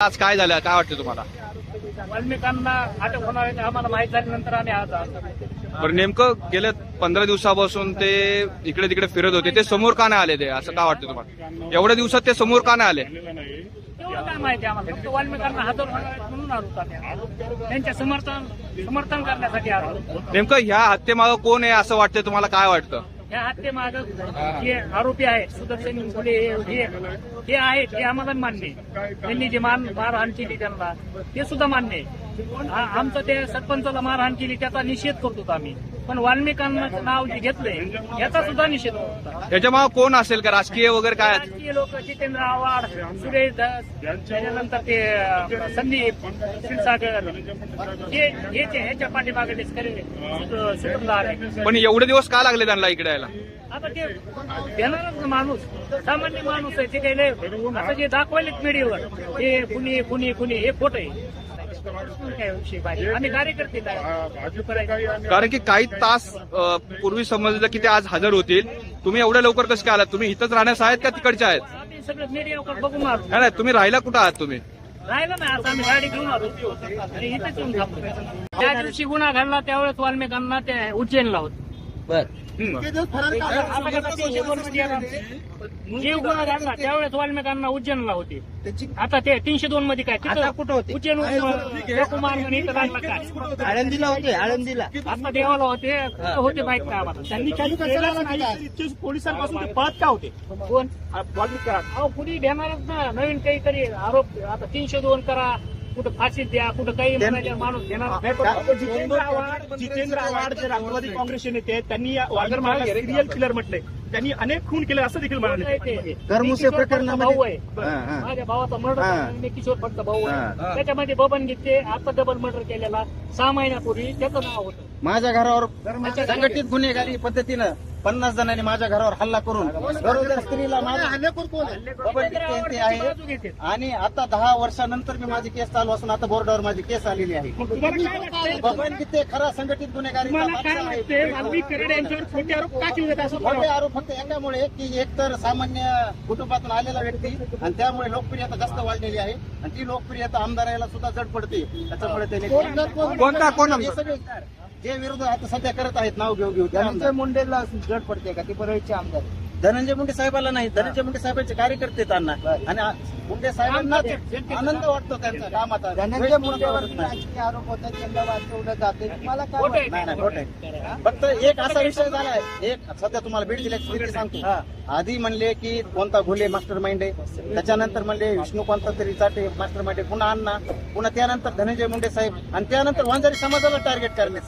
आज काय झालं? काय वाटतं तुम्हाला? वाल्मिकांना अटक होणार आहे आम्हाला माहीत झाल्यानंतर आम्ही आज आलो. बरं नेमकं गेल्या पंधरा दिवसापासून ते इकडे तिकडे फिरत होते. ते समोर का नाही आले ते? असं का वाटतं तुम्हाला? एवढ्या दिवसात ते समोर का नाही आले? एवढं काय माहिती आम्हाला? फक्त वाल्मिकांना हजर होणार आहेत म्हणून आलो आम्ही त्यांच्या समर्थन समर्थन करण्यासाठी आलो नेमकं ह्या हत्येमागं कोण आहे असं वाटतंय तुम्हाला? काय वाटतं? या हत्येमाग जे आरोपी आहेत सुदर्शन फुले हे आहेत हे आम्हाला मान्य त्यांनी जे मान मारहाण केली त्यांना ते सुद्धा मान्य आहे. आमचं ते सरपंचाला मारहाण केली त्याचा निषेध करतो आम्ही. पण वाल्मिकांना नाव जे घेतलंय याचा सुद्धा निषेध करतो त्याच्या मागं कोण असेल का? राजकीय वगैरे काय? राजकीय लोक जितेंद्र आव्हाड सुरेश धस त्याच्यानंतर ते संदीप क्षीरसागर हे हे जे ह्याच्या पाठीमागे आहे. पण एवढे दिवस का लागले त्यांना इकडे यायला? आता ते देणारच माणूस. सामान्य माणूस आहे ते काही आता जे दाखवायलेत मीडियावर हे कुणी कुणी कुणी हे खोट आहे. कारण की काही तास पूर्वी समजलं की ते आज हजर होतील. तुम्ही एवढ्या लवकर कसं काय आलात? तुम्ही इथंच राहण्यास आहेत का तिकडचे आहेत? मारू. नाही नाही तुम्ही राहिला कुठं आहात तुम्ही? राहिलं नाही आता आम्ही गाडी घेऊन आलो. आणि इथेच येऊन थांबलो. त्या दिवशी गुन्हा घडला त्यावेळेस वाल्मिकांना ते उज्जैनला होत. आता आला. जे गुन्हा घडला त्यावेळेस वाल्मिकांना उज्जैनला होते. आता ते तीनशे दोन मध्ये काय? आता कुठं होते? उज्जैन काय आळंदीला होते आळंदीला आता देवाला होते होते माहीत आम्हाला. त्यांनी. पोलिसांपासून पळत का होते? कोण? अहो कुणी देणारच ना. नवीन काहीतरी आरोप. आता तीनशे दोन करा. कुठं फाशी द्या कुठं काही माणूस घेणार नाही. जितेंद्र आव्हाड जितेंद्र आव्हाड जे राष्ट्रवादी काँग्रेसचे नेते आहेत, त्यांनी या वाघर महाराज सिरियल किलर म्हटलंय. त्यांनी अनेक खून केले असं देखील म्हणाले? घरमुसे प्रकरणामध्ये- भाऊ आहे. माझ्या भावाचा मर्डर. मी किशोर फडचा भाऊ. आहे. त्याच्यामध्ये बबन गीते आता डबल मर्डर केलेला. सहा महिन्यापूर्वी त्याचं नाव होतं. माझ्या घरावर संघटित गुन्हेगारी पद्धतीनं पन्नास जणांनी माझ्या घरावर हल्ला करून गरोदर स्त्रीला माझ्या आहे. आणि आता दहा वर्षानंतर मी माझी केस चालू असून आता बोर्डावर माझी केस आलेली आहे. बबन किती खरा संघटित गुन्हेगारी खोटे आरोप फक्त एकामुळे की एकतर सामान्य कुटुंबातून आलेला व्यक्ती आणि त्यामुळे लोकप्रियता जास्त वाढलेली आहे. आणि ती लोकप्रियता आमदाराला सुद्धा जड पडते. त्याच्यामुळे त्याने कोणता? कोण हे सगळे जे विरोध आता सध्या करत आहेत नाव घेऊ घेऊ धनंजय मुंडेला जड पडते का? ती परळीचे आमदार. धनंजय मुंडे साहेबाला नाही. धनंजय मुंडे साहेबांचे कार्यकर्ते त्यांना आणि मुंडे साहेबांना आनंद वाटतो त्यांचा कामाचा. धनंजय मुंडेवर आरोप होतात त्यांना वाचवलं जाते. मला खोटं आहे. नाही आहे. फक्त एक असा विषय झालाय एक सध्या तुम्हाला जिल्ह्याची स्थिती सांगतो. आधी म्हणले की कोणता घोले मास्टर माइंड आहे? त्याच्यानंतर म्हणले विष्णू कोणता तरी चाटे मास्टर माइंड आहे पुन्हा अण्णा. पुन्हा त्यानंतर धनंजय मुंडे साहेब. आणि त्यानंतर वांजारी समाजाला टार्गेट करणे